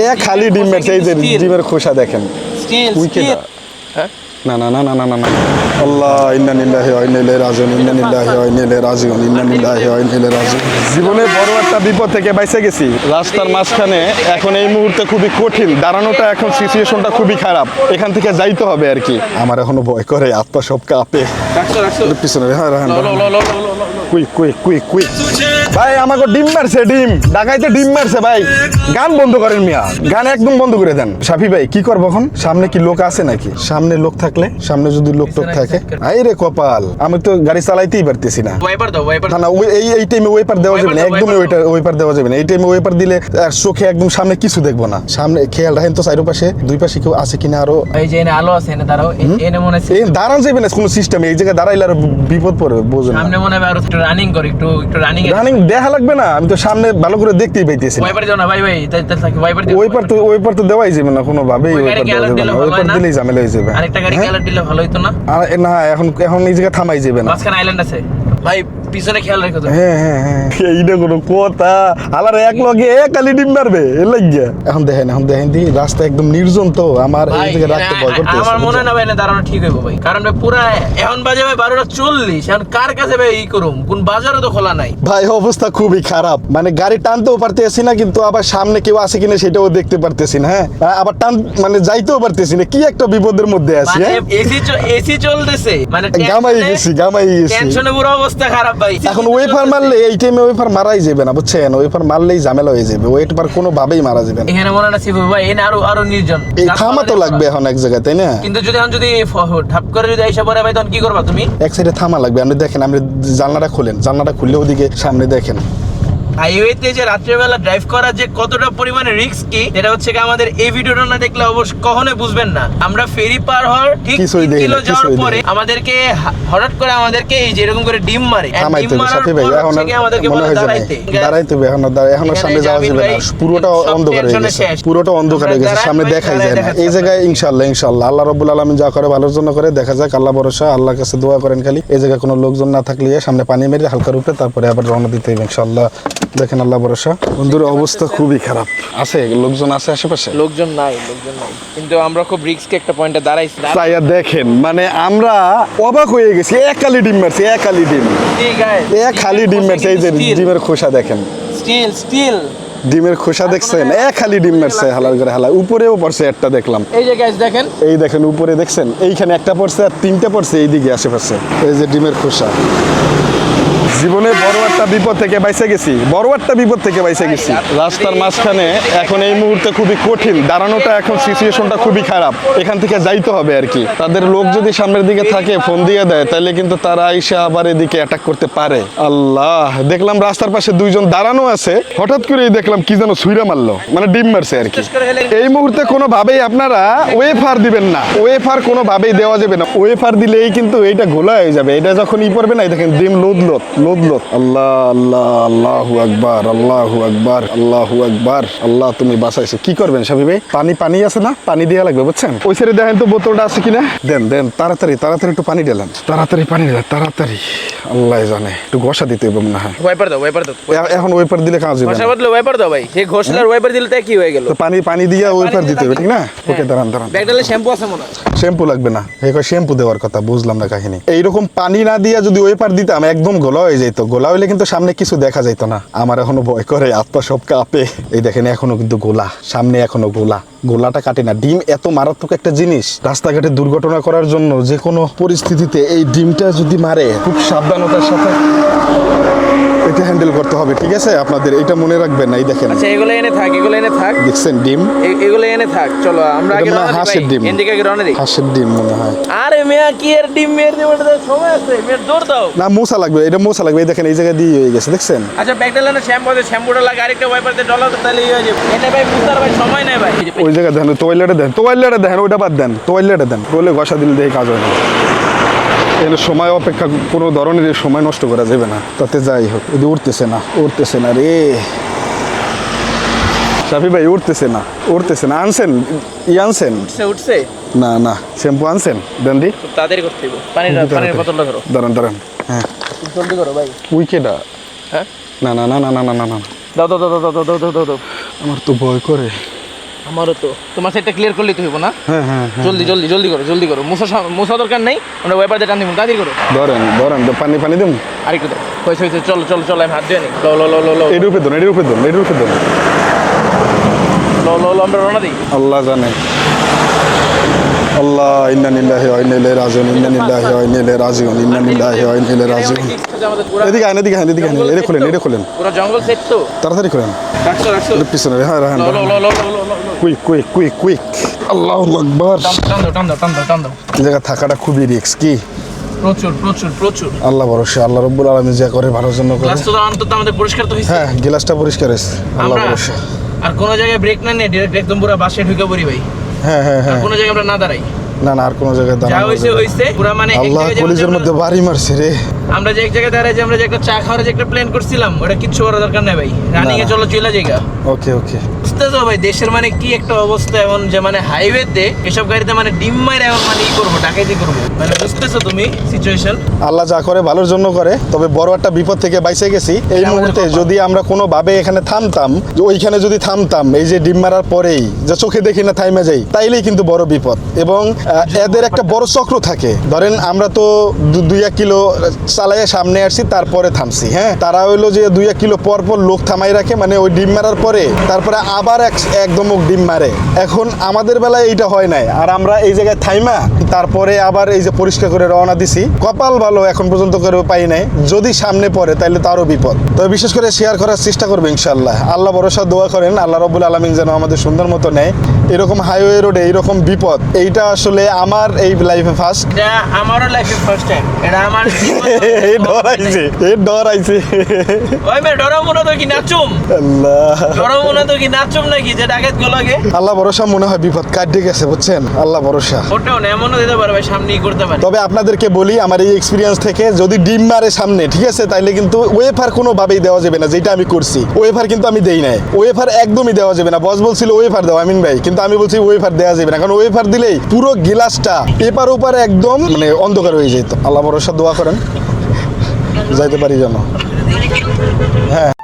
এ খালি ডিম এই যে ডিমের খোসা দেখেন। উইকেট হ্যাঁ? না না না না না না না। আল্লাহ ইন্না লিল্লাহি ওয়া ইন্না ইলাইহি রাজিউন ইন্না লিল্লাহি ওয়া ইন্না ইলাইহি রাজিউন ইন্না লিল্লাহি ওয়া ইন্না ইলাইহি রাজিউন। জীবনে বড় একটা বিপদ থেকে বাইসে গেছি। রাস্তার মাঝখানে এখন এই মুহূর্তে খুবই কঠিন। দাঁড়ানোটা এখন সিচুয়েশনটা খুবই খারাপ। এখান থেকে যাইতে হবে আর কি। আমার এখনও ভয় করে আত্মা সব কাঁপে। পিছনে হ্যাঁ কুইক কুইক কুইক কুইক। ভাই আমাকে ডিম মারছে ডিম। ডাকাইতে ডিম মারছে ভাই। গান বন্ধ করেন মিয়া। গান একদম বন্ধ করে দেন। সাফি ভাই কি করব এখন? সামনে কি লোক আছে নাকি? সামনে লোক থাকলে সামনে যদি লোক টোক থাকে। আই রে কপাল আমি তো গাড়ি চালাইতেই পারতেছি না। না না এই এই টাইমে ওয়েপার দেওয়া যাবে না। একদমই wiper ওয়েপার দেওয়া যাবে না। এই টাইমে ওয়েপার দিলে আর চোখে একদম সামনে কিছু দেখব না। সামনে খেয়াল রাখেন তো চারো পাশে দুই পাশে কেউ আছে কিনা আরও? এই যে আলো আছে এনে দাঁড়াও। এনে মনে এই দাঁড়ান যাবে না কোনো সিস্টেম এই জায়গায় দাঁড়াইলে আর বিপদ পড়বে বোঝেন সামনে মনে হয় আরও একটু রানিং করি একটু একটু রানিং রানিং দেখা লাগবে না আমি তো সামনে ভালো করে দেখতেই পাইতেছি ওই পার দাও না ভাই ভাই তাই তাই থাকি ওয়াইপার দিও ওইপার তো ওইপার তো দেওয়াই যাবে না কোনো ভাবে ওই ওইপার দেওয়া যাবে না। ভালো ওইপার দিলেই ঝামেলা হয়ে যাবে। আরেকটা গাড়ি হ্যাঁ? দিলে ভালো হইতো না? আর না এখন এখন এই জায়গায় থামাই যাবে না। মাঝখানে আইল্যান্ড আছে। ভাই পিছনে খেয়াল রেখো হ্যাঁ হ্যাঁ হ্যাঁ। এইটা কোনো কথা আলার এক লগে এক কালি ডিম মারবে এ লাগিয়া। এখন দেখেন এখন দেখেন দি রাস্তা একদম নির্জন তো আমার এই জায়গায় রাখতে ভয় করতে আমার মনে না ভাই না দাঁড়ানো ঠিক হইব ভাই কারণ ভাই পুরা এখন বাজে ভাই বারোটা চল্লিশ এখন কার কাছে ভাই ই করুম? কোন বাজারও তো খোলা নাই। ভাই অবস্থা খুবই খারাপ। মানে গাড়ি টানতেও পারতেছি না কিন্তু আবার সামনে কেউ আছে কিনা সেটাও দেখতে পারতেছি না হ্যাঁ? আবার টান মানে যাইতেও পারতেছি না কি একটা বিপদের মধ্যে আছি মানে হ্যাঁ? এসি এসি চলতেছে মানে গামাই গেছি গামাই গেছি। টেনশনে পুরো অবস্থা খারাপ ভাই এখন ওয়েফার মারলে এই টাইমে ওয়েফার মারাই যাবে না বুঝছেন? ওয়েফার মারলেই ঝামেলা হয়ে যাবে ওয়েফার কোনো ভাবেই মারা যাবে না। এখানে মনে না শিবু ভাই এনে আরও আরও নির্জন। এই থামা তো লাগবে এখন এক জায়গায় তাই না? কিন্তু যদি এখন যদি ঢাপ করে যদি আইসা পড়ে ভাই তখন কি করবা তুমি? এক সাইডে থামা লাগবে আপনি দেখেন আপনি জানলাটা খুলেন জানলাটা খুললে ওদিকে সামনে দেখেন। হাইওয়েতে যে রাত্রেবেলা ড্রাইভ করা যে কতটা পরিমাণে রিস্ক কি এটা হচ্ছে আমাদের এই ভিডিওটা না দেখলে অবশ্য কখনোই বুঝবেন না। আমরা ফেরি পার হওয়ার ঠিক কিলো যাওয়ার পরে আমাদেরকে হঠাৎ করে আমাদেরকে এই করে ডিম মারে। ডিম মারার পর হচ্ছে আমাদেরকে বলে যে নাই। দাঁড়াইতে। দাঁড়াইতে হবে এখন আর দাঁড়াই- এখনও এখানে সামনে যাওয়া যাবে না পুরোটা অন্ধকার হয়ে গেছে পুরোটা অন্ধকার হয়ে গেছে সামনে দেখাই যায় না। এই জায়গায় আল্লাহ রব্বুল আলমিন যা করে ভালোর জন্য করে দেখা যাক আল্লাহ ভরসা আল্লাহর কাছে দোয়া করেন খালি। এই জায়গায় কোনো লোকজন না থাকলে সামনে পানি মেরে হালকা রূপে তারপরে আবার রওনা দিতে হবে ইনশাল্লাহ দেখেন আল্লাহ ভরসা। বন্ধুর অবস্থা খুবই খারাপ। আছে? লোকজন আছে আশেপাশে? লোকজন নাই লোকজন নাই। কিন্তু আমরা খুব রিস্কে একটা পয়েন্টে দাঁড়াইছি। তাইয়া দেখেন মানে আমরা অবাক হয়ে গেছি। এক কালি ডিম মারছে এক কালি ডিম। এক খালি ডিম মারছে এই যে ডিমের খোসা দেখেন। স্টিল স্টিল ডিমের খোসা দেখছেন? এক খালি ডিম মারছে হালার করে হালা উপরেও পড়ছে একটা দেখলাম। এই যে গাইস দেখেন। এই দেখেন উপরে দেখছেন? এইখানে একটা পড়ছে আর তিনটা পড়ছে এইদিকে আশেপাশে। এই যে ডিমের খোসা। জীবনে বড় একটা বিপদ থেকে বাইসে গেছি, বড় একটা বিপদ থেকে বাইসে গেছি। রাস্তার মাঝখানে এখন এই মুহূর্তে খুবই কঠিন, দাঁড়ানোটা এখন সিচুয়েশনটা খুবই খারাপ, এখান থেকে যাইতে হবে আর কি। তাদের লোক যদি সামনের দিকে থাকে, ফোন দিয়ে দেয় তাহলে কিন্তু তারা আইসা আবার এদিকে অ্যাটাক করতে পারে। আল্লাহ, দেখলাম রাস্তার পাশে দুইজন দাঁড়ানো আছে, হঠাৎ করেই দেখলাম কি যেন সুইরা মারলো মানে ডিম মারছে আর কি। এই মুহূর্তে কোনো ভাবেই আপনারা ওয়েফার দিবেন না, ওয়েফার কোনো ভাবেই দেওয়া যাবে না। ওয়েফার দিলেই কিন্তু এইটা ঘোলা হয়ে যাবে, এটা যখন ই পড়বে না দেখেন ডিম লোদ লোদ লোদ লোদ আল্লাহ আল্লাহ আল্লাহু আকবার আল্লাহু আকবার আল্লাহু আকবার। আল্লাহ তুমি বাঁচাইছো। কি করবেন সাবি ভাই? পানি পানি আছে না? পানি দেওয়া লাগবে বুঝছেন? ওই সাইডে দেখেন তো বোতলটা আছে কিনা? দেন দেন তাড়াতাড়ি তাড়াতাড়ি একটু পানি ঢেলেন। তাড়াতাড়ি পানি ঢেলেন তাড়াতাড়ি। আল্লাহ জানে। একটু ঘষা দিতে হবে মনে হয়। ওয়াইপার দাও ওয়াইপার দাও। এখন ওয়েপার দিলে কাজ হবে ঘষা বদলে ওয়াইপার দাও ভাই। সেই ঘষলার ওয়াইপার দিলে তাই কি হয়ে গেল? তো পানি পানি দিয়ে ওয়েপার দিতে হবে ঠিক না? ওকে দাঁড়ান দাঁড়ান। ব্যাগডালে শ্যাম্পু আছে মনে হয়। শ্যাম্পু লাগবে না। এই শ্যাম্পু দেওয়ার কথা বুঝলাম না কাহিনী। এইরকম পানি না দিয়ে যদি ওয়েপার দিতাম একদম গোলা হয়ে যেত গোলা হইলে কিন্তু সামনে কিছু দেখা যেত না। আমার এখনও ভয় করে, আত্মা সব কাঁপে। এই দেখেন, এখনও কিন্তু গোলা। সামনে এখনও গোলা। গোলাটা কাটে না। ডিম এত মারাত্মক একটা জিনিস। রাস্তাঘাটে দুর্ঘটনা করার জন্য যে কোনো পরিস্থিতিতে এই ডিমটা যদি মারে, খুব সাবধানতার সাথে এটা হ্যান্ডেল করতে হবে ঠিক আছে? আপনাদের এটা মনে রাখবেন না এই দেখেন। আচ্ছা এগুলো এনে থাক এগুলো এনে থাক। দেখছেন ডিম? এগুলো এনে থাক চলো আমরা আগে দিই হাঁসের ডিম। এদিকে আগে রওনা দিই। হাঁসের ডিম মনে হয়। আরে মেয়া কি এর ডিম মেয়ের দিয়ে ওটা সময় আছে। মেয়ের দৌড় দাও। না মোসা লাগবে এটা মোসা লাগবে এই দেখেন এই জায়গা দিয়ে হয়ে গেছে দেখছেন? আচ্ছা ব্যাগডালে না শ্যাম্পু আছে শ্যাম্পুটা লাগে আরেকটা ওয়াইপার দিয়ে ডলার তাহলে ইয়ে হয়ে যাবে। এনে ভাই বুঝতে ভাই সময় নেই ভাই। ওই জায়গায় দেখেন তোয়াইলেটে দেন তোয়াইলেটে দেখেন ওইটা বাদ দেন তোয়াইলেটে দেন বলে ঘষা দিলে দেখে কাজ হয় না। এখানে সময় অপেক্ষা কোনো ধরনের সময় নষ্ট করা যাবে না। তাতে যাই হোক যদি উঠতেছে না উঠতেছে না রে। শাফি ভাই উঠতেছে না উঠতেছে না। আনছেন? ই আনছেন? উঠছে? না না। শ্যাম্পু আনছেন? খুব তাড়াতাড়ি করতে পানির পানির বোতলটা ধরো। দাঁড়ান দাঁড়ান হ্যাঁ। জলদি করো ভাই। উইকেটা হ্যাঁ? না না না না না না না না দাও দাও দাও দাও দাও দাও দাও। আমার তো ভয় করে। আমারও তো। তোমার সাইডটা ক্লিয়ার করলেই তো হইব না? হ্যাঁ হ্যাঁ হ্যাঁ জলদি জলদি জলদি করো জলদি করো। মুসা মুসা দরকার নেই আমরা ওয়েপার দিয়ে টান দিব তাড়াতাড়ি করো। ধরেন ধরেন তো পানি পানি দেবো আরেকটু দাও হয়েছে হয়েছে চলো চলো চলো আমি হাত দিয়ে নিই। লো লো লো লো লো। এটির উপরে ধরুন এটির উপরে ধরুন এটির উপরে ধরুন। লো লো লো আমরা রওনা দিই। আল্লাহ জানে। আল্লাহ ইন্না নিল্লাহি ওয়া ইন্না ইলাইহি রাজিউন ইন্না নিল্লাহি ওয়া ইন্না ইলাইহি রাজিউন ইন্না নিল্লাহি ওয়া ইন্না ইলাইহি রাজিউন। এদিকে আইন এদিকে আইন এদিকে আইন এটা খুলেন এটা খুলেন। পুরো জঙ্গল সেট তো? তাড়াতাড়ি খুলেন। রাখছো রাখছো। পিছনে হ্যাঁ রাখেন কুইক কুইক কুইক কুইক আল্লাহু আকবার। টান দাও টান দাও টান দাও টান দাও। জায়গা থাকাটা খুবই রিস্ক কি? প্রচুর প্রচুর প্রচুর। আল্লাহ ভরসা আল্লাহ রব্বুল আলামিন যা করে ভালোর জন্য করে। ক্লাস তো অন্তত আমাদের পরিষ্কার তো হয়েছে। হ্যাঁ গ্লাসটা পরিষ্কার আল্লাহ ভরসা। আর কোনো জায়গায় ব্রেক না নিয়ে ডিরেক্ট একদম পুরো বাসে ঢুকে পড়ি ভাই। হ্যাঁ হ্যাঁ হ্যাঁ। কোনো জায়গায় আমরা না দাঁড়াই? না না আর কোনো জায়গায় যা দাঁড়ানো হইছে যাবে পুরো মানে আল্লাহ কলিজের মধ্যে বাড়ি মারছে রে। আমরা যে এক জায়গায় দাঁড়াই যে আমরা যে একটা চা খাওয়ার যে একটা প্ল্যান করছিলাম ওটা কিচ্ছু করার দরকার নেই ভাই। রানিং এ চলো চলে জায়গা ওকে ওকে বুঝতে তো ভাই দেশের মানে কি একটা অবস্থা এমন যে মানে হাইওয়েতে এসব গাড়িতে মানে ডিম মাইরে এমন মানে ই করব ডাকাইতি করব। মানে বুঝতেছো তুমি সিচুয়েশন আল্লাহ যা করে ভালোর জন্য করে তবে বড় একটা বিপদ থেকে বাইসে গেছি। এই মুহূর্তে যদি আমরা কোনো ভাবে এখানে থামতাম যে ওইখানে যদি থামতাম এই যে ডিম মারার পরেই যে চোখে দেখি না থাইমে যাই তাইলেই কিন্তু বড় বিপদ। এবং এদের একটা বড় চক্র থাকে। ধরেন আমরা তো দু- দুই এক কিলো চালাইয়া সামনে আসছি, তারপরে থামছি হ্যাঁ? তারা হইল যে দুই এক কিলো পর পর লোক থামাই রাখে মানে ওই ডিম মারার পরে, তারপরে আবার এক, একদম ডিম মারে। এখন আমাদের বেলায় এইটা হয় নাই, আর আমরা এই জায়গায় থাইমা, তারপরে আবার এই যে পরিষ্কার করে রওনা দিছি, কপাল ভালো এখন পর্যন্ত করে পাই নাই, যদি সামনে পড়ে তাহলে তারও বিপদ। তবে বিশেষ করে শেয়ার করার চেষ্টা করবে ইনশাল্লাহ আল্লাহ ভরসা, দোয়া করেন, আল্লাহ রবুল আলমিন যেন আমাদের সুন্দর মতো নেয়। এরকম হাইওয়ে রোডে এইরকম বিপদ, এইটা আসলে আমার এই লাইফে ফার্স্ট আমারও লাইফে ফার্স্ট টাইম এটা আমার এই ডরাইছে এই ডরাইছে ওই মে ডরাবো না তো কি নাচুম? আল্লাহ। ডরাবো না তো কি নাচুম নাকি? যে ডাকাত গুলোকে আল্লাহ ভরসা মনে হয় বিপদ কাটে গেছে বুঝছেন? আল্লাহ ভরসা। ওটাও না এমনও দিতে পারবে সামনেই করতে পারে। তবে আপনাদেরকে বলি আমার এই এক্সপিরিয়েন্স থেকে যদি ডিম মারে সামনে ঠিক আছে? তাইলে কিন্তু ওয়েফার কোনোভাবেই দেওয়া যাবে না যেটা আমি করছি। ওয়েফার কিন্তু আমি দেই নাই। ওয়েফার একদমই দেওয়া যাবে না। বস বলছিল ওয়েফার দাও আমিন ভাই। কিন্তু আমি বলছি ওয়েফার দেওয়া যাবে না। কারণ ওয়েফার দিলেই পুরো গিলাসটা পেপার ওপার একদম মানে অন্ধকার হয়ে যেত। আল্লাহ ভরসা দোয়া করেন। যাইতে পারি যেন। হ্যাঁ।